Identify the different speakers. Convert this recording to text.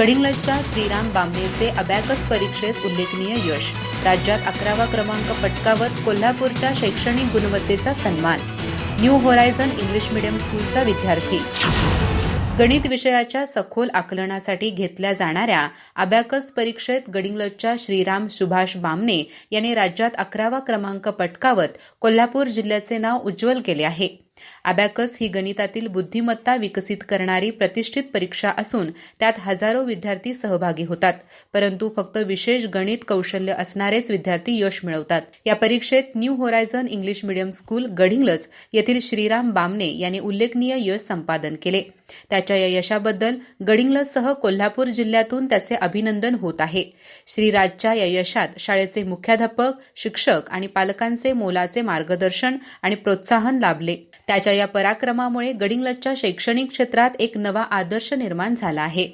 Speaker 1: गडिंग्लजच्या Shriram बांबेचे abacus परीक्षेत उल्लेखनीय यश. राज्यात अकरावा क्रमांक पटकावत कोल्हापूरच्या शैक्षणिक गुणवत्तेचा सन्मान. न्यू होरायझन इंग्लिश मीडियम स्कूलचा विद्यार्थी. गणित विषयाच्या सखोल आकलनासाठी घेतल्या जाणाऱ्या अबॅकस परीक्षेत गडिंग्लजच्या श्रीराम सुभाष बामणे यांनी राज्यात अकरावा क्रमांक पटकावत कोल्हापूर जिल्ह्याचे नाव उज्ज्वल केले आहे. अबॅकस ही गणितातील बुद्धिमत्ता विकसित करणारी प्रतिष्ठित परीक्षा असून त्यात हजारो विद्यार्थी सहभागी होतात. परंतु फक्त विशेष गणित कौशल्य असणारेच विद्यार्थी यश मिळवतात. या परीक्षेत New Horizon English medium school Gadhinglaj येथील श्रीराम बामणे यांनी उल्लेखनीय यश संपादन केले. त्याच्या या यशाबद्दल गडिंग्लजसह कोल्हापूर जिल्ह्यातून त्याचे अभिनंदन होत आहे. श्रीराजच्या या यशात शाळेचे मुख्याध्यापक शिक्षक आणि पालकांचे मोलाचे मार्गदर्शन आणि प्रोत्साहन लाभले. त्याच्या या पराक्रमामुळे गडिंग्लजच्या शैक्षणिक क्षेत्रात एक नवा आदर्श निर्माण झाला आहे.